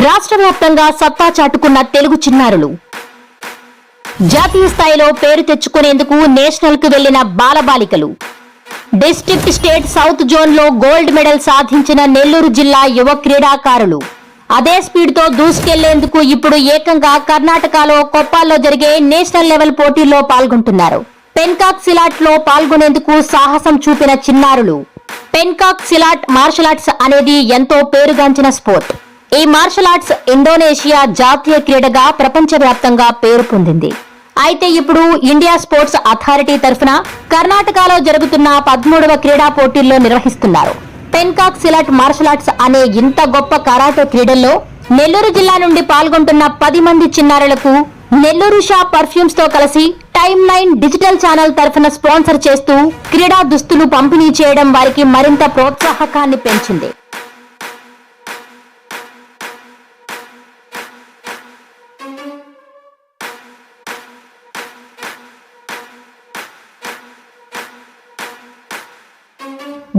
రాష్ట్ర వ్యాప్తంగా సత్తా చాటుకున్న తెలుగు చిన్నారులు. జాతీయ స్థాయిలో పేరు తెచ్చుకునేందుకు నేషనల్కు వెళ్ళిన బాలబాలికలు. డిస్టిక్ట్ స్టేట్ సౌత్ జోన్లో గోల్డ్ మెడల్ సాధించిన నెల్లూరు జిల్లా యువ క్రీడాకారులు. అదే స్పీడ్తో దూసుకెళ్ళేందుకు ఇప్పుడు ఏకంగా కర్ణాటకలో కొప్పాల్లో జరిగే నేషనల్ లెవెల్ పోటీల్లో పాల్గొంటున్నారు. పెన్కాక్ సిలాట్లో పాల్గొనేందుకు సాహసం చూపిన చిన్నారులు. పెన్కాక్ సిలాట్ మార్షల్ ఆర్ట్స్ అనేది ఎంతో పేరుగాంచిన స్పోర్ట్. ఈ మార్షల్ ఆర్ట్స్ ఇండోనేషియా జాతీయ క్రీడగా ప్రపంచవ్యాప్తంగా పేరు పొందింది. అయితే ఇప్పుడు ఇండియా స్పోర్ట్స్ అథారిటీ తరఫున కర్ణాటకలో జరుగుతున్న పదమూడవ క్రీడా పోటీల్లో నిర్వహిస్తున్నారు. పెన్కాక్ సిలాట్ మార్షల్ ఆర్ట్స్ అనే ఇంత గొప్ప కరాటే క్రీడల్లో నెల్లూరు జిల్లా నుండి పాల్గొంటున్న పది మంది చిన్నారులకు నెల్లూరు షా పర్ఫ్యూమ్స్తో కలిసి టైమ్ లైన్ డిజిటల్ ఛానల్ తరఫున స్పాన్సర్ చేస్తూ క్రీడా దుస్తులు పంపిణీ చేయడం వారికి మరింత ప్రోత్సాహకాన్ని పెంచింది.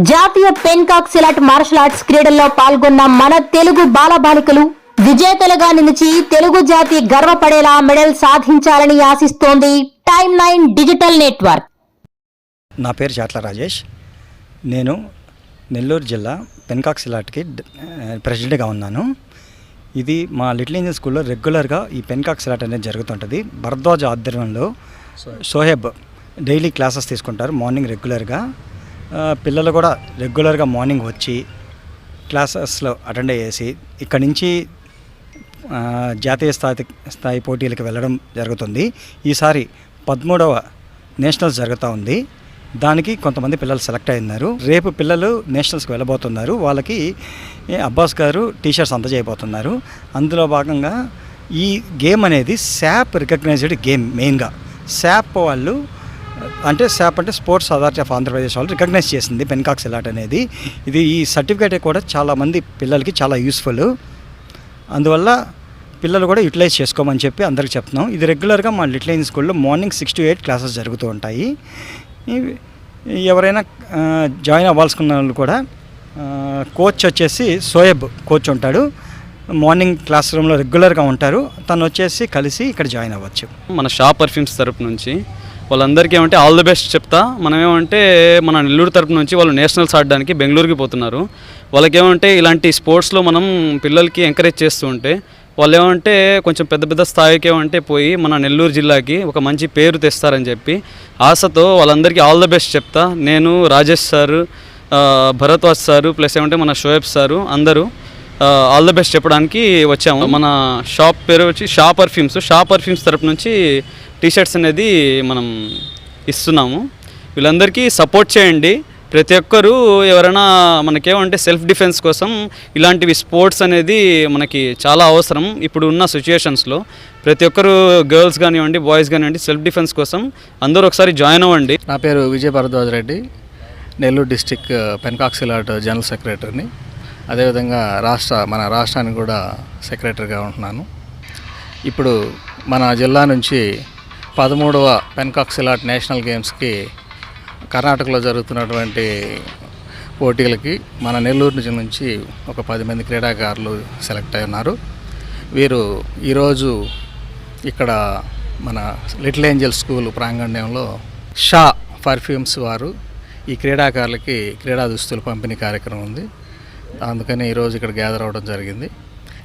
జాతీయ పెన్కాక్ సిలాట్ మార్షల్ ఆర్ట్స్ క్రీడల్లో పాల్గొన్న మన తెలుగు బాలబాలికలు విజేతలుగా నిలిచి తెలుగు జాతి గర్వపడేలా మెడల్ సాధించాలని ఆశిస్తోంది టైమ్ నైన్ డిజిటల్ నెట్వర్క్. నా పేరు చాట్ల రాజేష్. నేను నెల్లూరు జిల్లా పెన్కాక్ సిలాట్కి ప్రెసిడెంట్గా ఉన్నాను. ఇది మా లిటిల్ ఇంజన్ స్కూల్లో రెగ్యులర్గా ఈ పెన్కాక్ సిలాట్ అనేది జరుగుతుంటుంది. భరద్వాజ్ ఆధ్వర్యంలో సోహెబ్ డైలీ క్లాసెస్ తీసుకుంటారు మార్నింగ్ రెగ్యులర్గా. పిల్లలు కూడా రెగ్యులర్గా మార్నింగ్ వచ్చి క్లాసెస్లో అటెండ్ అయ్యేసి ఇక్కడి నుంచి జాతీయ స్థాయి స్థాయి పోటీలకు వెళ్ళడం జరుగుతుంది. ఈసారి పదమూడవ నేషనల్స్ జరుగుతూ ఉంది. దానికి కొంతమంది పిల్లలు సెలెక్ట్ అయినారు. రేపు పిల్లలు నేషనల్స్కి వెళ్ళబోతున్నారు. వాళ్ళకి అబ్బాస్ గారు టీషర్ట్స్ అందజేయబోతున్నారు. అందులో భాగంగా ఈ గేమ్ అనేది శాప్ రికగ్నైజ్డ్ గేమ్ మెయిన్గా. శాప్ వాళ్ళు అంటే శాప్ అంటే స్పోర్ట్స్ అథారిటీ ఆఫ్ ఆంధ్రప్రదేశ్ వాళ్ళు రికగ్నైజ్ చేసింది పెన్కాక్ సిలాట్ అనేది. ఇది ఈ సర్టిఫికేట్ కూడా చాలామంది పిల్లలకి చాలా యూస్ఫుల్. అందువల్ల పిల్లలు కూడా యూటిలైజ్ చేసుకోమని చెప్పి అందరికి చెప్తున్నాం. ఇది రెగ్యులర్గా మా లిటిల్ స్కూల్లో morning six to eight classes జరుగుతూ ఉంటాయి. ఎవరైనా జాయిన్ అవ్వాల్సుకున్న వాళ్ళు కూడా కోచ్ వచ్చేసి సోయబ్ కోచ్ ఉంటాడు. మార్నింగ్ క్లాస్ రూమ్లో రెగ్యులర్గా ఉంటారు. తను వచ్చేసి కలిసి ఇక్కడ జాయిన్ అవ్వచ్చు. మన షా పర్ఫ్యూమ్స్ తరపు నుంచి వాళ్ళందరికీ ఏమంటే ఆల్ ది బెస్ట్ చెప్తా. మనం ఏమంటే మన నెల్లూరు తరపు నుంచి వాళ్ళు నేషనల్స్ ఆడడానికి బెంగళూరుకి పోతున్నారు. వాళ్ళకేమంటే ఇలాంటి స్పోర్ట్స్లో మనం పిల్లలకి ఎంకరేజ్ చేస్తూ ఉంటే వాళ్ళు ఏమంటే కొంచెం పెద్ద పెద్ద స్థాయికి ఏమంటే పోయి మన నెల్లూరు జిల్లాకి ఒక మంచి పేరు తెస్తారని చెప్పి ఆశతో వాళ్ళందరికీ ఆల్ ద బెస్ట్ చెప్తా. నేను Rajesh sir Bharadwaj sir plus ఏమంటే మన షోయబ్ సారు అందరూ ఆల్ ద బెస్ట్ చెప్పడానికి వచ్చాము. మన షాప్ పేరు వచ్చి షా పర్ఫ్యూమ్స్ షా పర్ఫ్యూమ్స్ తరపు నుంచి టీషర్ట్స్ అనేది మనం ఇస్తున్నాము. వీళ్ళందరికీ సపోర్ట్ చేయండి. ప్రతి ఒక్కరూ ఎవరైనా మనకేమంటే సెల్ఫ్ డిఫెన్స్ కోసం ఇలాంటివి స్పోర్ట్స్ అనేది మనకి చాలా అవసరం. ఇప్పుడు ఉన్న సిచ్యుయేషన్స్లో ప్రతి ఒక్కరు గర్ల్స్ కానివ్వండి బాయ్స్ కానివ్వండి సెల్ఫ్ డిఫెన్స్ కోసం అందరూ ఒకసారి జాయిన్ అవ్వండి. నా పేరు Vijaya Bharadwaj Reddy. Nellore district Pencak Silat general సెక్రటరీని అదేవిధంగా రాష్ట్ర మన రాష్ట్రానికి కూడా సెక్రటరీగా ఉంటున్నాను. ఇప్పుడు మన జిల్లా నుంచి పదమూడవ పెన్కాక్ సిలాట్ నేషనల్ గేమ్స్కి కర్ణాటకలో జరుగుతున్నటువంటి పోటీలకి మన నెల్లూరు నుంచి నుంచి ఒక పది మంది క్రీడాకారులు సెలెక్ట్ అయి ఉన్నారు. వీరు ఈరోజు ఇక్కడ మన లిటిల్ ఏంజల్ స్కూల్ ప్రాంగణంలో షా పర్ఫ్యూమ్స్ వారు ఈ క్రీడాకారులకి క్రీడా దుస్తులు పంపిణీ కార్యక్రమం ఉంది. అందుకని ఈరోజు ఇక్కడ గ్యాదర్ అవ్వడం జరిగింది.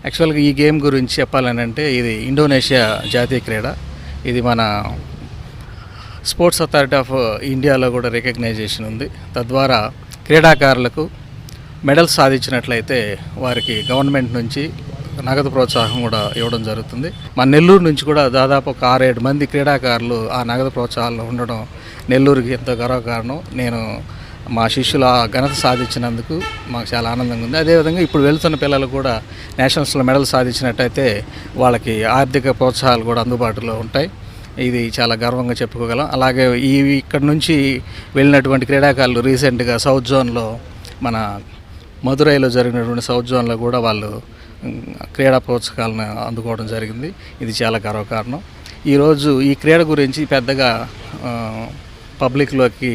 యాక్చువల్గా ఈ గేమ్ గురించి చెప్పాలని అంటే ఇది ఇండోనేషియా జాతీయ క్రీడ. ఇది మన స్పోర్ట్స్ అథారిటీ ఆఫ్ ఇండియాలో కూడా రికగ్నైజేషన్ ఉంది. తద్వారా క్రీడాకారులకు మెడల్స్ సాధించినట్లయితే వారికి గవర్నమెంట్ నుంచి నగదు ప్రోత్సాహం కూడా ఇవ్వడం జరుగుతుంది. మన నెల్లూరు నుంచి కూడా దాదాపు ఒక ఆరేడు మంది క్రీడాకారులు ఆ నగదు ప్రోత్సాహాలు ఉండడం నెల్లూరుకి ఎంతో గర్వకారణం. నేను మా శిష్యులు ఆ ఘనత సాధించినందుకు మాకు చాలా ఆనందంగా ఉంది. అదేవిధంగా ఇప్పుడు వెళ్తున్న పిల్లలు కూడా నేషనల్స్లో మెడల్ సాధించినట్టయితే వాళ్ళకి ఆర్థిక ప్రోత్సాహాలు కూడా అందుబాటులో ఉంటాయి. ఇది చాలా గర్వంగా చెప్పుకోగలం. అలాగే ఈ ఇక్కడ నుంచి వెళ్ళినటువంటి క్రీడాకారులు రీసెంట్గా సౌత్ జోన్లో మన మదురైలో జరిగినటువంటి సౌత్ జోన్లో కూడా వాళ్ళు క్రీడా ప్రోత్సాహాలను అందుకోవడం జరిగింది. ఇది చాలా గర్వకారణం. ఈరోజు ఈ క్రీడ గురించి పెద్దగా పబ్లిక్లోకి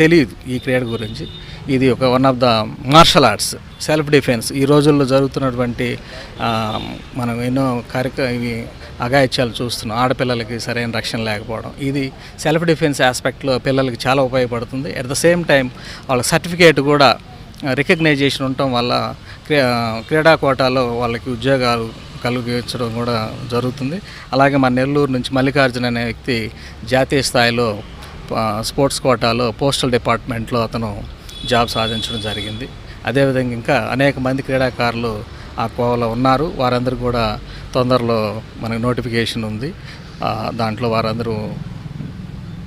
తెలియదు ఈ క్రీడ గురించి. ఇది ఒక one of the martial arts self defence ఈ రోజుల్లో జరుగుతున్నటువంటి మనం ఎన్నో కార్యక్రమ ఇవి అగాయిత్యాలు చూస్తున్నాం. ఆడపిల్లలకి సరైన రక్షణ లేకపోవడం. ఇది సెల్ఫ్ డిఫెన్స్ ఆస్పెక్ట్లో పిల్లలకి చాలా ఉపయోగపడుతుంది. అట్ ద సేమ్ టైం వాళ్ళ సర్టిఫికేట్ కూడా రికగ్నైజేషన్ ఉండటం వల్ల క్రీడా కోటాలో వాళ్ళకి ఉద్యోగాలు కలిగించడం కూడా జరుగుతుంది. అలాగే మన నెల్లూరు నుంచి మల్లికార్జున అనే వ్యక్తి జాతీయ స్థాయిలో స్పోర్ట్స్ కోటాలో పోస్టల్ డిపార్ట్మెంట్లో అతను జాబ్ సాధించడం జరిగింది. అదేవిధంగా ఇంకా అనేక మంది క్రీడాకారులు ఆ కోవలో ఉన్నారు. వారందరూ కూడా తొందరలో మనకు నోటిఫికేషన్ ఉంది. దాంట్లో వారందరూ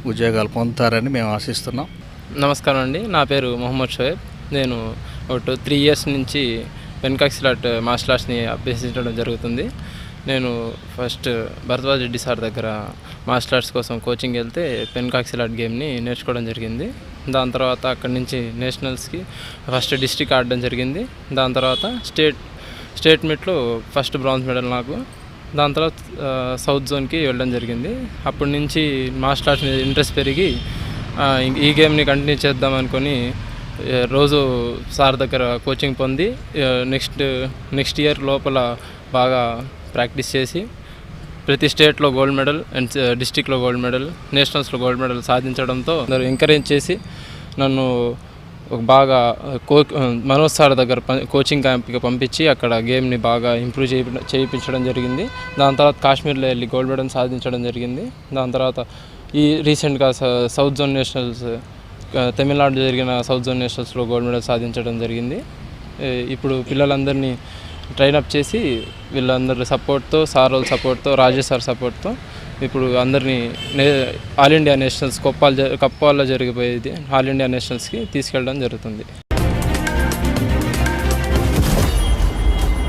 ఉద్యోగాలు పొందుతారని మేము ఆశిస్తున్నాం. నమస్కారం అండి. నా పేరు మొహమ్మద్ షోయబ్. నేను ఒక త్రీ ఇయర్స్ నుంచి పెన్కాక్సిలాట్ మార్షల్ ఆర్ట్స్ని అభ్యసించడం జరుగుతుంది. నేను ఫస్ట్ భరద్వాజ్ రెడ్డి సార్ దగ్గర మార్షల్ ఆర్ట్స్ కోసం కోచింగ్ వెళ్తే పెన్కాక్సిలాట్ గేమ్ని నేర్చుకోవడం జరిగింది. దాని తర్వాత అక్కడి నుంచి నేషనల్స్కి ఫస్ట్ డిస్ట్రిక్ట్ ఆడడం జరిగింది. దాని తర్వాత స్టేట్ స్టేట్ మీట్లో ఫస్ట్ బ్రాంజ్ మెడల్ నాకు. దాని తర్వాత సౌత్ జోన్కి వెళ్ళడం జరిగింది. అప్పటి నుంచి మార్షల్ ఆర్ట్స్ మీద ఇంట్రెస్ట్ పెరిగి ఈ గేమ్ని కంటిన్యూ చేద్దాం అనుకొని రోజు సార్ దగ్గర కోచింగ్ పొంది నెక్స్ట్ నెక్స్ట్ ఇయర్ లోపల బాగా ప్రాక్టీస్ చేసి ప్రతి స్టేట్లో గోల్డ్ మెడల్ అండ్ డిస్టిక్లో గోల్డ్ మెడల్ నేషనల్స్లో గోల్డ్ మెడల్ సాధించడంతో అందరూ ఎంకరేజ్ చేసి నన్ను ఒక బాగా కో మనోజ్ సార్ దగ్గర కోచింగ్ క్యాంప్కి పంపించి అక్కడ గేమ్ని బాగా ఇంప్రూవ్ చేయి చేయించడం జరిగింది. దాని తర్వాత కాశ్మీర్లో వెళ్ళి గోల్డ్ మెడల్ సాధించడం జరిగింది. దాని తర్వాత ఈ రీసెంట్గా సౌత్ జోన్ నేషనల్స్ తమిళనాడు జరిగిన సౌత్ జోన్ నేషనల్స్లో గోల్డ్ మెడల్ సాధించడం జరిగింది. ఇప్పుడు పిల్లలందరినీ ట్రైన్ అప్ చేసి వీళ్ళందరి సపోర్ట్తో సార్ వాళ్ళ సపోర్ట్తో రాజేష్ సార్ సపోర్ట్తో ఇప్పుడు అందరినీ నే ఆల్ ఇండియా నేషనల్స్ కొప్పాల జ- కప్పాల్లో జరిగిపోయేది. ఆల్ ఇండియా నేషనల్స్కి తీసుకెళ్ళడం జరుగుతుంది.